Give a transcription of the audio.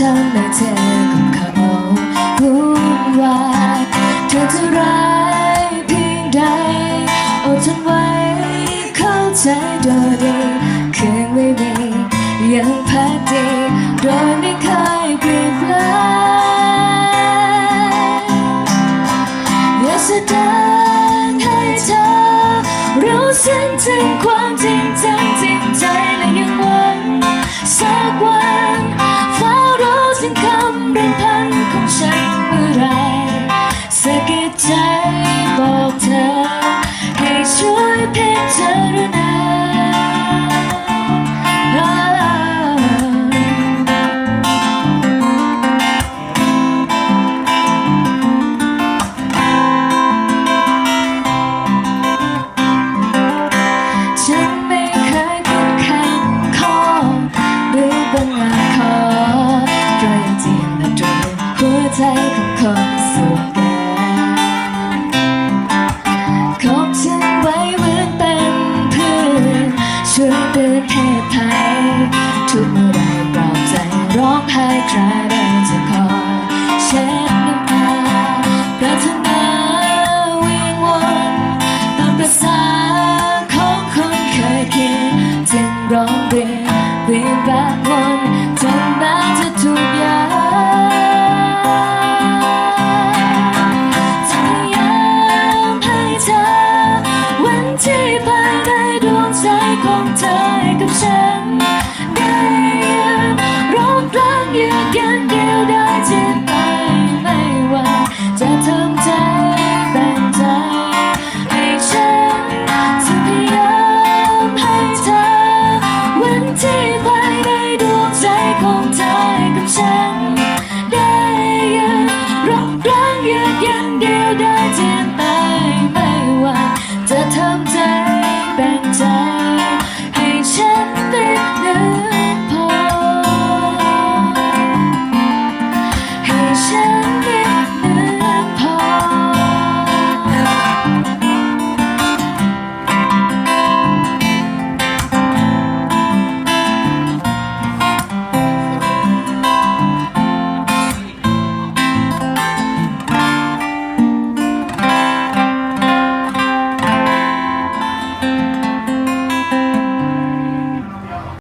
ทำในเธอกับเขาวุ่นวายเธอจะร้ายเพียงใดอดทนไว้เข้าใจโดยดีคืนไม่มียังพักดีโดยไม่เคยเปลี่ยนแปลงอย่าแสดงให้เธอรู้สึกถึงความจริงใจ ใจของคนสุดนกลางขอบฉันไว้เหมือนเป็นเพื่อนช่วยเตือนเพศภัยทุกเมื่อใดปลอบใจร้องไห้ใคร turn